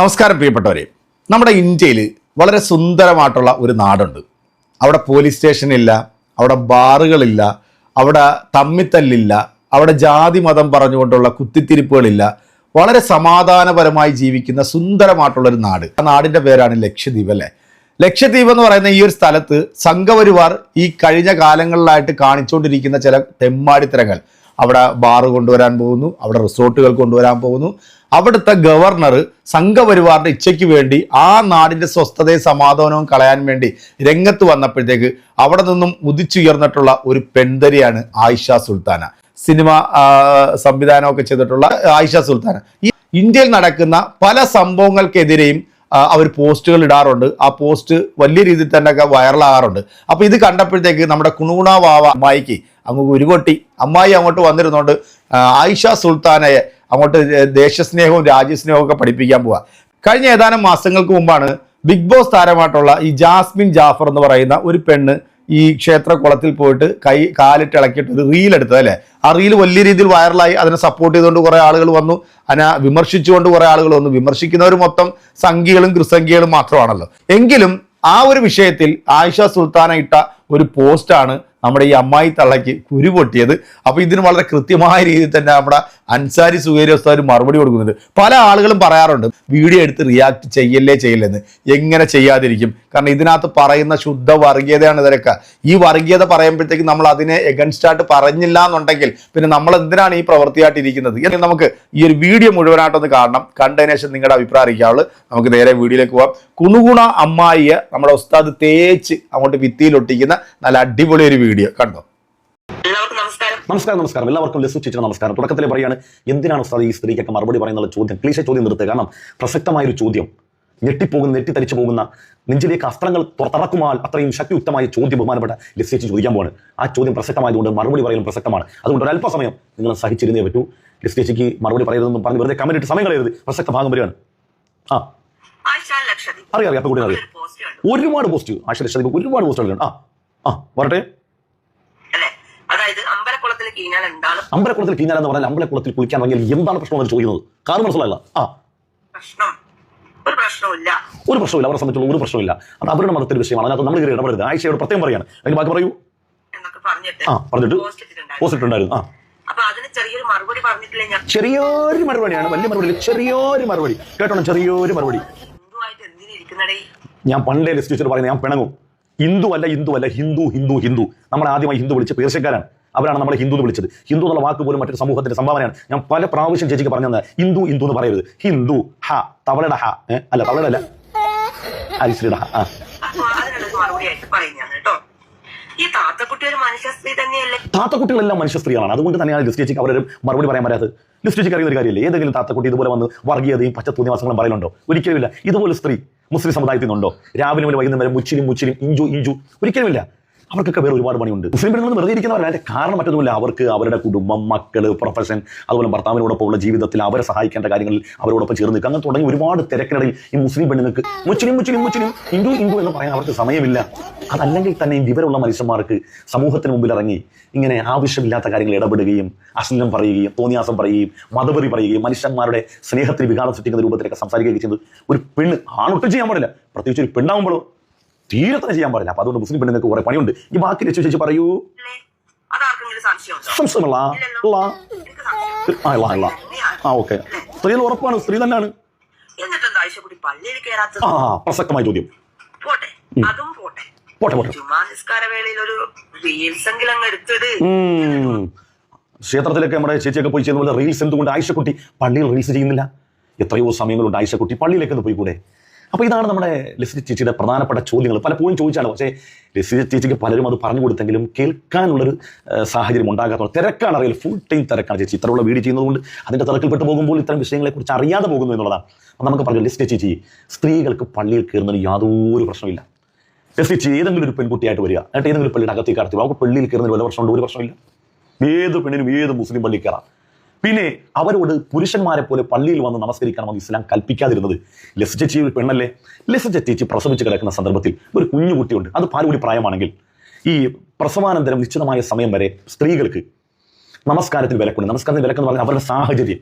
നമസ്കാരം പ്രിയപ്പെട്ടവരെ. നമ്മുടെ ഇന്ത്യയിൽ വളരെ സുന്ദരമായിട്ടുള്ള ഒരു നാടുണ്ട്. അവിടെ പോലീസ് സ്റ്റേഷൻ ഇല്ല അവിടെ ബാറുകളില്ല അവിടെ തമ്മിത്തല്ലില്ല അവിടെ ജാതി മതം പറഞ്ഞുകൊണ്ടുള്ള കുത്തിത്തിരിപ്പുകളില്ല. വളരെ സമാധാനപരമായി ജീവിക്കുന്ന സുന്ദരമായിട്ടുള്ള ഒരു നാട്. ആ നാടിന്റെ പേരാണ് ലക്ഷദ്വീപ് അല്ലേ? ലക്ഷദ്വീപ് എന്ന് പറയുന്ന ഈ ഒരു സ്ഥലത്ത് സംഘപരിവാർ ഈ കഴിഞ്ഞ കാലങ്ങളിലായിട്ട് കാണിച്ചുകൊണ്ടിരിക്കുന്ന ചില തെമ്മാടിത്തരങ്ങൾ. അവിടെ ബാറ് കൊണ്ടുവരാൻ പോകുന്നു അവിടെ റിസോർട്ടുകൾ കൊണ്ടുവരാൻ പോകുന്നു. അവിടുത്തെ ഗവർണർ സംഘപരിവാറിന്റെ ഇച്ഛയ്ക്ക് വേണ്ടി ആ നാടിന്റെ സ്വസ്ഥതയും സമാധാനവും കളയാൻ വേണ്ടി രംഗത്ത് വന്നപ്പോഴത്തേക്ക് അവിടെ നിന്നും ഉദിച്ചുയർന്നിട്ടുള്ള ഒരു പെൺതരിയാണ് ആയിഷ സുൽത്താന. സിനിമ സംവിധാനമൊക്കെ ചെയ്തിട്ടുള്ള ആയിഷ സുൽത്താന. ഇന്ത്യയിൽ നടക്കുന്ന പല സംഭവങ്ങൾക്കെതിരെയും അവർ പോസ്റ്റുകൾ ഇടാറുണ്ട്. ആ പോസ്റ്റ് വലിയ രീതിയിൽ തന്നെ ഒക്കെ വൈറലാകാറുണ്ട്. അപ്പോൾ ഇത് കണ്ടപ്പോഴത്തേക്ക് നമ്മുടെ കുണുകുണ വാവ അമ്മായിക്ക് അങ്ങ് ഉരുകൊട്ടി. അമ്മായി അങ്ങോട്ട് വന്നിരുന്നുകൊണ്ട് ആയിഷ സുൽത്താനയെ അങ്ങോട്ട് ദേശസ്നേഹവും രാജ്യസ്നേഹവും ഒക്കെ പഠിപ്പിക്കാൻ പോവാ. കഴിഞ്ഞ ഏതാനും മാസങ്ങൾക്ക് മുമ്പാണ് ബിഗ് ബോസ് താരമായിട്ടുള്ള ഈ ജാസ്മിൻ ജാഫർ എന്ന് പറയുന്ന ഒരു പെണ്ണ് ഈ ക്ഷേത്ര കുളത്തിൽ പോയിട്ട് കൈ കാലിട്ട് ഇളക്കിയിട്ട് ഒരു റീൽ എടുത്തത് അല്ലേ? ആ റീൽ വലിയ രീതിയിൽ വൈറലായി അതിനെ സപ്പോർട്ട് ചെയ്തുകൊണ്ട് കുറേ ആളുകൾ വന്നു. അതിനെ വിമർശിച്ചുകൊണ്ട് കുറേ ആളുകൾ വന്നു. വിമർശിക്കുന്നവർ മൊത്തം സംഖ്യകളും കൃസംഖ്യകളും മാത്രമാണല്ലോ. എങ്കിലും ആ ഒരു വിഷയത്തിൽ ആയിഷ സുൽത്താന ഇട്ട ഒരു പോസ്റ്റാണ് നമ്മുടെ ഈ അമ്മായി തള്ളയ്ക്ക് കുരു പൊട്ടിയത്. അപ്പോൾ ഇതിന് വളരെ കൃത്യമായ രീതിയിൽ തന്നെ നമ്മുടെ അൻസാരി സുഖേരി ഉസ്താദ് മറുപടി കൊടുക്കുന്നത് പല ആളുകളും പറയാറുണ്ട് വീഡിയോ എടുത്ത് റിയാക്ട് ചെയ്യല്ലേ ചെയ്യില്ലെന്ന്. എങ്ങനെ ചെയ്യാതിരിക്കും? കാരണം ഇതിനകത്ത് പറയുന്ന ശുദ്ധ വർഗീയതയാണ് ഇതൊക്കെ. ഈ വർഗീയത പറയുമ്പോഴത്തേക്ക് നമ്മൾ അതിനെ എഗൻസ്റ്റായിട്ട് പറഞ്ഞില്ല എന്നുണ്ടെങ്കിൽ പിന്നെ നമ്മൾ എന്തിനാണ് ഈ പ്രവൃത്തിയായിട്ട് ഇരിക്കുന്നത്? എന്ന് നമുക്ക് ഈ ഒരു വീഡിയോ മുഴുവനായിട്ടൊന്ന് കാണണം. കണ്ടതിന് ശേഷം നിങ്ങളുടെ അഭിപ്രായം അറിയിക്കാവുള്ളൂ. നമുക്ക് നേരെ വീഡിയോയിലേക്ക് പോവാം. കുണുകുണ അമ്മായിയെ നമ്മുടെ ഉസ്താദ് തേച്ച് അങ്ങോട്ട് ഭിത്തിയിലൊട്ടിക്കുന്ന നല്ല അടിപൊളി ഒരു വീഡിയോ. കണ്ടോ? എല്ലാവർക്കും നമസ്കാരം. നമസ്കാരം നമസ്കാരം. എല്ലാവർക്കും ലസു ചേച്ചിയുടെ നമസ്കാരം. തുടക്കത്തിൽ പറയാണ് എന്തിനാണ് ഉസ്താദ് ഈ സ്ത്രീക്കൊക്കെ മറുപടി പറയുന്നുള്ള ചോദ്യം? ക്ലീശ ചോദ്യം നിർത്തുക കാരണം പ്രസക്തമായ ഒരു ചോദ്യം. ഞെട്ടിപ്പോകുന്ന ഞെട്ടിത്തരിച്ചു പോകുന്ന നെഞ്ചിലേക്ക് അസ്ത്രങ്ങൾ തുറത്തറക്കുമാൽ അത്രയും ശക്തിയുക്തമായ ചോദ്യം ബഹുമാനപ്പെട്ട ലസിച്ച് ചേച്ചി ചോദിക്കാൻ പോവാണ്. ആ ചോദ്യം പ്രസക്തമായതുകൊണ്ട് മറുപടി പറയലും പ്രസക്തമാണ്. അതുകൊണ്ട് ഒരു അല്പസമയം നിങ്ങൾ സഹിച്ചിരുന്നേ പറ്റൂ. ലസു ചേച്ചിക്ക് മറുപടി പറയരുതെന്നും പറഞ്ഞ് വെറുതെ കമന്റ് ഇട്ട് സമയം കളയരുത് പ്രസക്ത ഭാഗം വരികയാണ്. ആ. അറിയാം അറിയാം. അപ്പൊ കൂടി അറിയാം. ഒരു പോസ്റ്റ് കണ്ടു ഒരുപാട് പോസ്റ്റ് ആശ ലക്ഷദ്വീപ് ഒരുപാട് പോസ്റ്റുകളുണ്ട് ആ ആ വരട്ടെ. അതായത് അമ്പലക്കുളത്തിൽ കീഞ്ഞാൽ എന്താണ് അമ്പലക്കുളത്തിൽ കീഞ്ഞാൽ എന്ന് പറഞ്ഞാൽ അമ്പലക്കുളത്തിൽ കുളിക്കാൻ ഇറങ്ങിയാൽ എന്താണ് പ്രശ്നം എന്ന് ചോദിക്കുന്നത്? കാരണം മനസ്സിലായില്ല. ആ. പ്രശ്നം. ഒരു പ്രശ്നമില്ല ഒരു പ്രശ്നമില്ല അവരെ സംബന്ധിച്ചുള്ള ഒരു പ്രശ്നമില്ല അത് അവരുടെ മതത്തിന്റെ വിഷയമാണ്. അതിനകത്ത് നമ്മൾ കയറി ഇടപെടരുത്. ആഴ്ചയോട് പ്രത്യേകം പറയാണ് അതിന് ബാക്കി പറയൂ. ആ പറഞ്ഞിട്ട് പോസ്റ്റ് ഉണ്ടായിരുന്നു ആ. ചെറിയൊരു മറുപടിയാണ്. വലിയ മറുപടി ചെറിയൊരു മറുപടി. കേട്ടോണം? ചെറിയൊരു മറുപടി. ഞാൻ പണ്ടേ ലിസ്റ്റ് വെച്ചിട്ട് പറയുന്നത് ഞാൻ പിണങ്ങും. ഹിന്ദു അല്ല ഹിന്ദു അല്ല ഹിന്ദു ഹിന്ദു ഹിന്ദു. നമ്മൾ ആദ്യമായി ഹിന്ദു വിളിച്ച പേർഷ്യക്കാരാണ്. അവരാണ് നമ്മളെ ഹിന്ദു എന്ന് വിളിച്ചത്. ഹിന്ദു എന്നുള്ള വാക്ക് പോലും മറ്റൊരു സമൂഹത്തിന്റെ സംഭാവനയാണ്. ഞാൻ പല പ്രാവശ്യം ചേച്ചിക്ക് പറഞ്ഞു ഹിന്ദു ഹിന്ദു എന്ന് പറയരുത്. ഹിന്ദു ഹ തവളട ഹ? അല്ല തവളയുടെ അല്ല. ഹ ആ. ഈ താത്തക്കുട്ടി മനുഷ്യ തന്നെയല്ലേ? താത്തക്കുട്ടികളെല്ലാം മനുഷ്യ സ്ത്രീകളാണ്. അതുകൊണ്ട് തന്നെയാണ് ലിസ്റ്റ് ചേച്ചിക്ക് അവരൊരു മറുപടി പറയാൻ പറ്റാത്തത് ലിസ്റ്റ് ചേച്ചിക്ക് അറിയുന്ന ഒരു കാര്യമില്ല? ഏതെങ്കിലും താത്തക്കുട്ടി ഇതുപോലെ വന്ന് വർഗീയതയും പച്ചത്തൂന്യവാസങ്ങളും പറയലുണ്ടോ ഒരിക്കലുമില്ല. ഇതുപോലെ സ്ത്രീ മുസ്ലിം സമുദായത്തിൽ നിന്നുണ്ടോ? രാവിലെ മുതൽ വൈകുന്നേരം മുച്ചിലും മുച്ചിലും ഇഞ്ചു ഇഞ്ചു. ഒരിക്കലുമില്ല. അവർക്കൊക്കെ വേറെ ഒരുപാട് പണിയുണ്ട്. മുസ്ലിം പെണ്ണുങ്ങൾ വെറുതെ ഇരിക്കുന്നവരല്ല. കാരണം മറ്റൊന്നുമില്ല. അവർക്ക് അവരുടെ കുടുംബം മക്കൾ പ്രൊഫഷൻ അതുപോലെ ഭർത്താവിനോടൊപ്പം ഉള്ള ജീവിതത്തിൽ അവരെ സഹായിക്കേണ്ട കാര്യങ്ങളിൽ അവരോടൊപ്പം ചേർന്ന് നിൽക്കുക. അങ്ങനെ തുടങ്ങി ഒരുപാട് തിരക്കിനിടയിൽ ഈ മുസ്ലിം പെണ്ണുങ്ങൾക്ക് മുസ്ലിം മുസ്ലിം മുസ്ലിം ഹിന്ദു ഹിന്ദു എന്ന് പറയാൻ അവർക്ക് സമയമില്ല. അതല്ലെങ്കിൽ തന്നെ വിവരമുള്ള മനുഷ്യന്മാർക്ക് സമൂഹത്തിന് മുമ്പിൽ ഇറങ്ങി ഇങ്ങനെ ആവശ്യമില്ലാത്ത കാര്യങ്ങൾ ഇടപെടുകയും അശ്ലീലം പറയുകയും തോന്നിയാസം പറയുകയും മതപെറി പറയുകയും മനുഷ്യന്മാരുടെ സ്നേഹത്തിൽ വികാരം സൃഷ്ടിക്കുന്ന രൂപത്തിലൊക്കെ സംസാരിക്കുകയൊക്കെ ചെയ്യുന്നത് ഒരു പെണ്ണ് ആണൊട്ടും ചെയ്യാൻ പാടില്ല. പ്രത്യേകിച്ച് ഒരു പെണ്ണാകുമ്പോഴോ തീരെ തന്നെ ചെയ്യാൻ പാടില്ല. അപ്പൊ അതുകൊണ്ട് മുസ്ലിം പെണ്ണുങ്ങൾക്ക് കുറെ പണിയുണ്ട്. ഈ ബാക്കി രക്ഷ ചേച്ചി പറയൂ. അല്ലേ അതാർക്കെങ്കിലും സംശയമുണ്ടോ സംശയമുള്ള ഉള്ള എനിക്ക് സംശയം ആ ഓക്കെ. സ്ത്രീ ഉറപ്പാണ്. സ്ത്രീ തന്നെയാണ്. ആ പ്രസക്തമായ ചോദ്യം. പോട്ടെ. പോട്ടെ. ക്ഷേത്രത്തിലൊക്കെ നമ്മുടെ ചേച്ചിയൊക്കെ പോയി ചെയ്യുന്ന പോലെ റീൽസ് എന്തുകൊണ്ട് ആയിഷക്കുട്ടി പള്ളിയിൽ റീൽസ് ചെയ്യുന്നില്ല? എത്രയോ സമയങ്ങളുണ്ട് ആയിഷക്കുട്ടി പള്ളിയിലേക്ക് ഒന്ന് പോയി കൂടെ അപ്പോൾ ഇതാണ് നമ്മുടെ ലസിത ചേച്ചിയുടെ പ്രധാനപ്പെട്ട ചോദ്യങ്ങൾ. പലപ്പോഴും ചോദിച്ചാണ്. പക്ഷേ ലസിത ചേച്ചിക്ക് പലരും അത് പറഞ്ഞു കൊടുത്തെങ്കിലും കേൾക്കാനുള്ളൊരു സാഹചര്യം ഉണ്ടാകാത്തത് തിരക്കാണ് അറിയില്ല ഫുൾ ടൈം തിരക്കാണ് ചേച്ചി. ഇത്രയുള്ള വീഡിയോ ചെയ്യുന്നതുകൊണ്ട് അതിന്റെ തിരക്കിൽപ്പെട്ട് പോകുമ്പോൾ ഇത്തരം വിഷയങ്ങളെക്കുറിച്ച് അറിയാതെ പോകുന്നു എന്നുള്ളതാണ്. അപ്പം നമുക്ക് പറഞ്ഞു ലസിത ചേച്ചി സ്ത്രീകൾക്ക് പള്ളിയിൽ കയറുന്നതിന് യാതൊരു പ്രശ്നമില്ല ടെസ്റ്റ് ഏതെങ്കിലും ഒരു പെൺകുട്ടിയായിട്ട് വരിക. എന്നിട്ട് ഏതെങ്കിലും പള്ളിയുടെ അകത്തേക്ക് കടത്തി അവർക്ക് പള്ളിയിൽ കയറുന്നതിന് വല്ല പ്രശ്നമുണ്ട്? ഒരു പ്രശ്നമില്ല ഏത് പെണ്ണിനും ഏത് മുസ്ലിം പള്ളി കയറാം. പിന്നെ അവരോട് പുരുഷന്മാരെ പോലെ പള്ളിയിൽ വന്ന് നമസ്കരിക്കണമെന്ന് ഇസ്ലാം കൽപ്പിക്കാതിരുന്നത് ലസ് ചേച്ചി ഒരു പെണ്ണല്ലേ? ലസ് ചേച്ചി പ്രസവിച്ച് കിടക്കുന്ന സന്ദർഭത്തിൽ ഒരു കുഞ്ഞു കുട്ടിയുണ്ട്. അത് പാലുകൂടി പ്രായമാണെങ്കിൽ ഈ പ്രസവാനന്തരം നിശ്ചിതമായ സമയം വരെ സ്ത്രീകൾക്ക് നമസ്കാരത്തിൽ വിലക്കുണ്ട്. നമസ്കാരത്തിൽ വിലക്കെന്ന് പറഞ്ഞാൽ അവരുടെ സാഹചര്യം.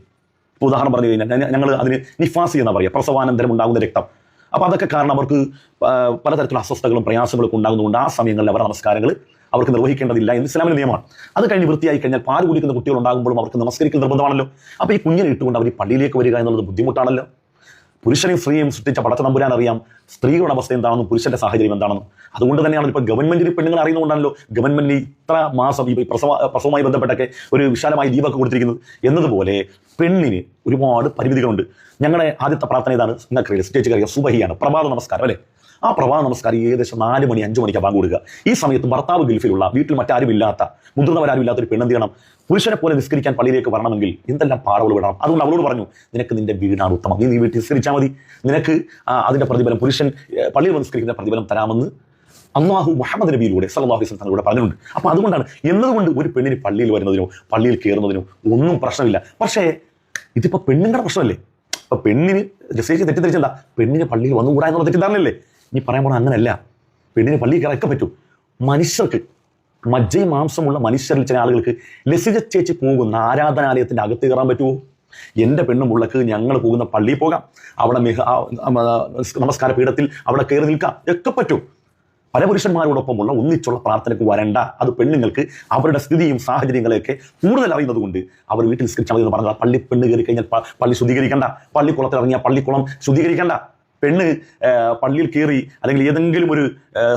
ഇപ്പോൾ ഉദാഹരണം പറഞ്ഞു കഴിഞ്ഞാൽ ഞങ്ങൾ അതിന് നിഫാസി എന്നാ പറയുക പ്രസവാനന്തരം ഉണ്ടാകുന്ന രക്തം. അപ്പോൾ അതൊക്കെ കാരണം അവർക്ക് പലതരത്തിലുള്ള അസ്വസ്ഥകളും പ്രയാസങ്ങളൊക്കെ ഉണ്ടാകുന്നതുകൊണ്ട് ആ സമയങ്ങളിൽ അവരുടെ നമസ്കാരങ്ങൾ അവർക്ക് നിർവഹിക്കേണ്ടതില്ല എന്ന് ഇസ്ലാമിന്റെ നിയമമാണ്. അത് കഴിഞ്ഞ് വൃത്തിയായി കഴിഞ്ഞാൽ പാൽ കുടിക്കുന്ന കുട്ടികൾ ഉണ്ടാകുമ്പോഴും അവർക്ക് നമസ്കരിക്കൽ നിർബന്ധമാണല്ലോ. അപ്പോൾ ഈ കുഞ്ഞിനെ ഇട്ടുകൊണ്ട് അവർ പള്ളിയിലേക്ക് വരിക എന്നുള്ളത് ബുദ്ധിമുട്ടാണല്ലോ. പുരുഷനെയും സ്ത്രീയും സൃഷ്ടിച്ച പടച്ച നമ്പുരാൻ അറിയാം സ്ത്രീകളുടെ അവസ്ഥ എന്താണെന്നും പുരുഷന്റെ സാഹചര്യം എന്താണെന്നും. അതുകൊണ്ട് തന്നെയാണ് ഇപ്പോൾ ഗവൺമെന്റിൽ പെണ്ണുങ്ങൾ അറിയുന്നതുകൊണ്ടാണല്ലോ ഗവൺമെന്റിന് ഇത്ര മാസം ഈ പ്രസവ പ്രസവമായി ബന്ധപ്പെട്ടൊക്കെ ഒരു വിശാലമായ ദീപൊക്കെ കൊടുത്തിരിക്കുന്നത്. എന്നതുപോലെ പെണ്ണിന് ഒരുപാട് പരിമിതികളുണ്ട്. ഞങ്ങളുടെ ആദ്യത്തെ പ്രാർത്ഥന ഇതാണ് നിങ്ങൾക്കറിയാം സ്റ്റേജ് കറിയാം സുബഹിയാണ് പ്രഭാത നമസ്കാരം അല്ലേ? ആ പ്രഭാത നമസ്കാരം ഏകദേശം നാല് മണി അഞ്ചു മണിക്ക് ബാങ്ക് കൊടുക്കുക. ഈ സമയത്ത് ഭർത്താവ് ഗൾഫിലുള്ള വീട്ടിൽ മറ്റാരും ഇല്ലാത്ത മുതിർന്നവരാരും ഇല്ലാത്ത ഒരു പെണ്ണെന്ത് ചെയ്യണം പുരുഷനെ പോലെ നിസ്കരിക്കാൻ പള്ളിയിലേക്ക് വരണമെങ്കിൽ എന്തെല്ലാം പാറകൾ വിടണം അതുകൊണ്ട് അവളോട് പറഞ്ഞു നിനക്ക് നിന്റെ വീടാണ് ഉത്തമം. നീ നീ വീട്ടിൽ നിസ്കരിച്ചാൽ മതി. നിനക്ക് അതിന്റെ പ്രതിഫലം പുരുഷൻ പള്ളിയിൽ നിസ്കരിക്കുന്ന പ്രതിഫലം തരാമെന്ന് അള്ളാഹു മുഹമ്മദ് നബിയിലൂടെ സല്ലാഹു വസ്ലം തങ്ങളുടെ പറഞ്ഞിട്ടുണ്ട്. അപ്പൊ അതുകൊണ്ടാണ് എന്നതുകൊണ്ട് ഒരു പെണ്ണിന് പള്ളിയിൽ വരുന്നതിനോ പള്ളിയിൽ കയറുന്നതിനോ ഒന്നും പ്രശ്നമില്ല. പക്ഷേ ഇതിപ്പോ പെണ്ണുങ്ങളുടെ പ്രശ്നമല്ലേ? അപ്പൊ പെണ്ണിന് ജസ്റ്റേജ് തെറ്റിദ്ധരിച്ചെന്താ? പെണ്ണിന് പള്ളിയിൽ വന്നുകൂടാ എന്നുള്ള തെറ്റിദ്ധാരണയല്ലേ? ഇനി പറയാൻ പോണ അങ്ങനെയല്ല പെണ്ണിന് പള്ളിയിൽ കയറൊക്കെ പറ്റും. മനുഷ്യർക്ക് മജ്ജയും മാംസമുള്ള മനുഷ്യരിൽ ചില ആളുകൾക്ക് ലസിക ചേച്ചി പോകുന്ന ആരാധനാലയത്തിന്റെ അകത്ത് കയറാൻ പറ്റുമോ? എന്റെ പെണ്ണും ഉള്ളക്ക് ഞങ്ങൾ പോകുന്ന പള്ളിയിൽ പോകാം. അവിടെ മിഹ നമസ്കാര പീഠത്തിൽ അവിടെ കയറി നിൽക്കാം. ഒക്കെ പറ്റും. പല പുരുഷന്മാരോടൊപ്പമുള്ള ഒന്നിച്ചുള്ള പ്രാർത്ഥനയ്ക്ക് വരണ്ട. അത് പെണ്ണുങ്ങൾക്ക് അവരുടെ സ്ഥിതിയും സാഹചര്യങ്ങളെയൊക്കെ കൂടുതൽ അറിയുന്നത് കൊണ്ട് അവർ വീട്ടിൽ നിസ്കരിച്ചാൽ മതി എന്ന് പറഞ്ഞാൽ പള്ളി പെണ്ണ് കയറി കഴിഞ്ഞാൽ പള്ളി ശുദ്ധീകരിക്കേണ്ട. പള്ളിക്കുളത്തിൽ ഇറങ്ങിയാൽ പള്ളിക്കുളം ശുദ്ധീകരിക്കണ്ട. പെണ്ണ് പള്ളിയിൽ കയറി അല്ലെങ്കിൽ ഏതെങ്കിലും ഒരു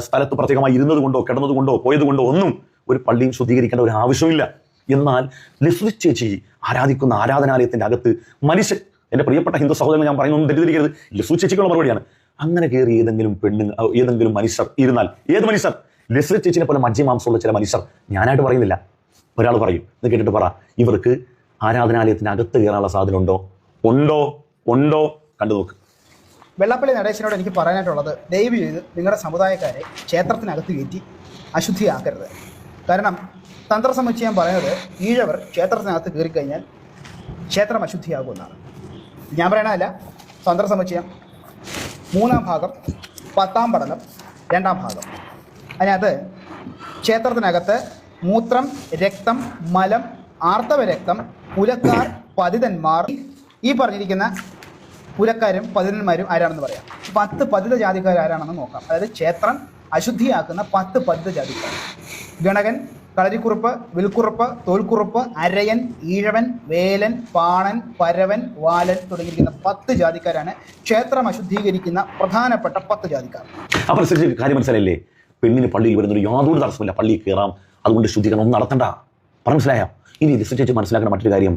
സ്ഥലത്ത് പ്രത്യേകമായി ഇരുന്നത് കൊണ്ടോ കിടന്നത് കൊണ്ടോ പോയത് കൊണ്ടോ ഒന്നും ഒരു പള്ളിയും ശുദ്ധീകരിക്കേണ്ട ഒരു ആവശ്യമില്ല. എന്നാൽ ലിസ്ലി ചേച്ചി ആരാധിക്കുന്ന ആരാധനാലയത്തിന്റെ അകത്ത് മനുഷ്യൻ എന്റെ പ്രിയപ്പെട്ട ഹിന്ദു സഹോദരൻ ഞാൻ പറയുന്നൊന്നും തെറ്റിദ്ധരിക്കരുത്. ലിസ്ലി ചേച്ചിക്കുള്ള മറുപടിയാണ്. അങ്ങനെ കയറി ഏതെങ്കിലും പെണ്ണ് ഏതെങ്കിലും മനുഷ്യർ ഇരുന്നാൽ ഏത് മനുഷ്യർ? ലിസ്ലി ചേച്ചിനെ പോലെ മജ്യമാംസമുള്ള ചില മനുഷ്യർ ഞാനായിട്ട് പറയുന്നില്ല. ഒരാൾ പറയും ഇത് കേട്ടിട്ട് പറ ഇവർക്ക് ആരാധനാലയത്തിന്റെ അകത്ത് കയറാനുള്ള സാധ്യത ഉണ്ടോ? ഉണ്ടോ? ഉണ്ടോ? കണ്ടു നോക്ക്. വെള്ളാപ്പള്ളി നടേശനോട് എനിക്ക് പറയാനായിട്ടുള്ളത് ദയവ് ചെയ്ത് നിങ്ങളുടെ സമുദായക്കാരെ ക്ഷേത്രത്തിനകത്ത് കയറ്റി അശുദ്ധിയാക്കരുത്. കാരണം തന്ത്രസമുച്ചയം പറയുന്നത് ഈഴവർ ക്ഷേത്രത്തിനകത്ത് കയറിക്കഴിഞ്ഞാൽ ക്ഷേത്രം അശുദ്ധിയാകുമെന്നാണ്. ഞാൻ പറയണതല്ല തന്ത്രസമുച്ചയം മൂന്നാം ഭാഗം പത്താം പഠനം രണ്ടാം ഭാഗം. അതിനകത്ത് ക്ഷേത്രത്തിനകത്ത് മൂത്രം രക്തം മലം ആർത്തവ രക്തം പുലക്കാർ പതിതന്മാർ ഈ പറഞ്ഞിരിക്കുന്ന പുലക്കാരും പതിനന്മാരും ആരാണെന്ന് പറയാം. പത്ത് പതിത ജാതിക്കാർ ആരാണെന്ന് നോക്കാം. അതായത് ക്ഷേത്രം അശുദ്ധിയാക്കുന്ന പത്ത് പതിത ജാതിക്കാർ. ഗണകൻ കളരിക്കുറുപ്പ് വിൽക്കുറുപ്പ് തോൽക്കുറുപ്പ് അരയൻ ഈഴവൻ വേലൻ പാണൻ പരവൻ വാലൻ തുടങ്ങിയിരിക്കുന്ന പത്ത് ജാതിക്കാരാണ് ക്ഷേത്രം അശുദ്ധീകരിക്കുന്ന പ്രധാനപ്പെട്ട പത്ത് ജാതിക്കാർ. അപ്പൊ അനുസരിച്ച് കാര്യം മനസ്സിലായില്ലേ? പെണ്ണിന് പള്ളിയിൽ വരുന്നൊരു യാതൊരു തടസ്സമില്ല പള്ളിയിൽ കയറാം. അതുകൊണ്ട് ശുദ്ധീകരണം ഒന്നും നടത്തണ്ട. പറഞ്ഞു മനസ്സിലായോ? ഇനി ലിസ്റ്റ് ചേച്ചി മനസ്സിലാക്കുന്ന മറ്റൊരു കാര്യം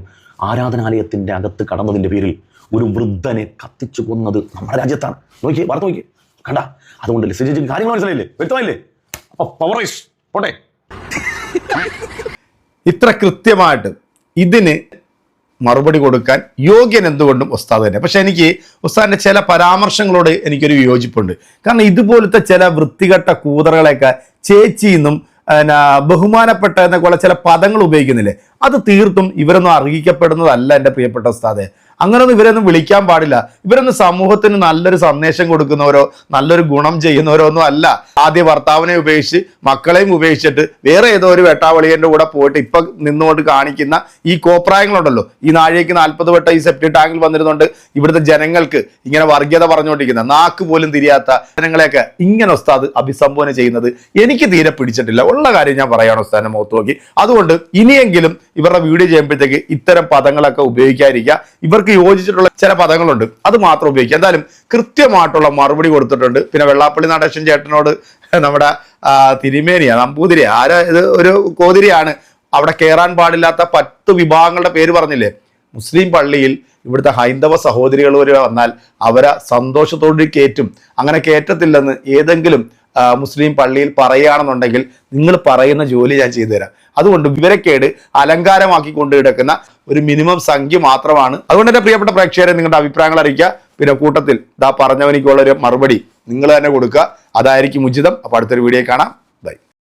ആരാധനാലയത്തിന്റെ അകത്ത് കടന്നതിന്റെ പേരിൽ ഒരു വൃദ്ധനെ കത്തിച്ചു കൊന്നത് നമ്മുടെ രാജ്യത്താണ്. നോക്കിയേ വാർത്ത നോക്കിയേ. കണ്ട? അതുകൊണ്ട് ലിസ്റ്റ് ചേച്ചി കാര്യങ്ങൾ മനസ്സിലായില്ലേ? വ്യക്തമായില്ലേ? അപ്പൊ പവറേഷ് പോട്ടെ. ഇത്ര കൃത്യമായിട്ട് ഇതിന് മറുപടി കൊടുക്കാൻ യോഗ്യൻ എന്തുകൊണ്ടും ഉസ്താദ് തന്നെ. പക്ഷെ എനിക്ക് ഉസ്താദിന്റെ ചില പരാമർശങ്ങളോട് എനിക്കൊരു യോജിപ്പുണ്ട്. കാരണം ഇതുപോലത്തെ ചില വൃത്തികെട്ട കൂതറകളെയൊക്കെ ചേച്ചിന്നും പിന്നെ ബഹുമാനപ്പെട്ട എന്നൊക്കെയുള്ള ചില പദങ്ങൾ ഉപയോഗിക്കുന്നില്ലേ? അത് തീർത്തും ഇവരൊന്നും അറിയിക്കപ്പെടുന്നതല്ല എന്റെ പ്രിയപ്പെട്ട ഉസ്താദെ. അങ്ങനൊന്നും ഇവരൊന്നും വിളിക്കാൻ പാടില്ല. ഇവരൊന്നും സമൂഹത്തിന് നല്ലൊരു സന്ദേശം കൊടുക്കുന്നവരോ നല്ലൊരു ഗുണം ചെയ്യുന്നവരോ ഒന്നും അല്ല. ആദ്യ ഭർത്താവിനെ ഉപേക്ഷിച്ച് മക്കളെയും ഉപേക്ഷിച്ചിട്ട് വേറെ ഏതോ ഒരു വെട്ടാവളിയന്റെ കൂടെ പോയിട്ട് ഇപ്പൊ നിന്നുകൊണ്ട് കാണിക്കുന്ന ഈ കോപ്രായങ്ങളുണ്ടല്ലോ. ഈ നാഴേക്ക് നാൽപ്പത് വട്ട ഈ സെപ്റ്റി ടാങ്കിൽ വന്നിരുന്നുകൊണ്ട് ഇവിടുത്തെ ജനങ്ങൾക്ക് ഇങ്ങനെ വർഗീയത പറഞ്ഞുകൊണ്ടിരിക്കുന്ന നാക്ക് പോലും തിരിയാത്ത ജനങ്ങളെയൊക്കെ ഇങ്ങനെ ഉസ്താദ് അഭിസംബോധന ചെയ്യുന്നത് എനിക്ക് തീരെ പിടിച്ചിട്ടില്ല. ഉള്ള കാര്യം ഞാൻ പറയാണ് ഒസ്താദിനെ മുഖത്ത് നോക്കി. അതുകൊണ്ട് ഇനിയെങ്കിലും ഇവരുടെ വീഡിയോ ചെയ്യുമ്പോഴത്തേക്ക് ഇത്തരം പദങ്ങളൊക്കെ ഉപയോഗിക്കാതിരിക്കുക. ഇവർക്ക് യോജിച്ചിട്ടുള്ള ചില പദങ്ങളുണ്ട്. അത് മാത്രം ഉപയോഗിക്കുക. എന്തായാലും കൃത്യമായിട്ടുള്ള മറുപടി കൊടുത്തിട്ടുണ്ട്. പിന്നെ വെള്ളാപ്പള്ളി നടേശൻ ചേട്ടനോട് നമ്മുടെ തിരുമേനിയാണ് നമ്പൂതിരി ആരാ ഇത്? ഒരു കോതിരിയാണ്. അവിടെ കയറാൻ പാടില്ലാത്ത പത്ത് വിഭാഗങ്ങളുടെ പേര് പറഞ്ഞില്ലേ? മുസ്ലിം പള്ളിയിൽ ഇവിടുത്തെ ഹൈന്ദവ സഹോദരികൾ വരെ വന്നാൽ അവരെ സന്തോഷത്തോടെ കയറ്റും അങ്ങനെ കയറ്റത്തില്ലെന്ന് ഏതെങ്കിലും മുസ്ലിം പള്ളിയിൽ പറയുകയാണെന്നുണ്ടെങ്കിൽ നിങ്ങൾ പറയുന്ന ജോലി ഞാൻ ചെയ്തു തരാം. അതുകൊണ്ട് വിവരക്കേട് അലങ്കാരമാക്കി കൊണ്ട് കിടക്കുന്ന ഒരു മിനിമം സംഖ്യ മാത്രമാണ്. അതുകൊണ്ട് എന്റെ പ്രിയപ്പെട്ട പ്രേക്ഷകരെ നിങ്ങളുടെ അഭിപ്രായങ്ങൾ അറിയിക്കുക. പിന്നെ കൂട്ടത്തിൽ ഇതാ പറഞ്ഞവനിക്കുള്ള ഒരു മറുപടി നിങ്ങൾ തന്നെ കൊടുക്കുക. അതായിരിക്കും ഉചിതം. അപ്പോൾ അടുത്തൊരു വീഡിയോ കാണാം.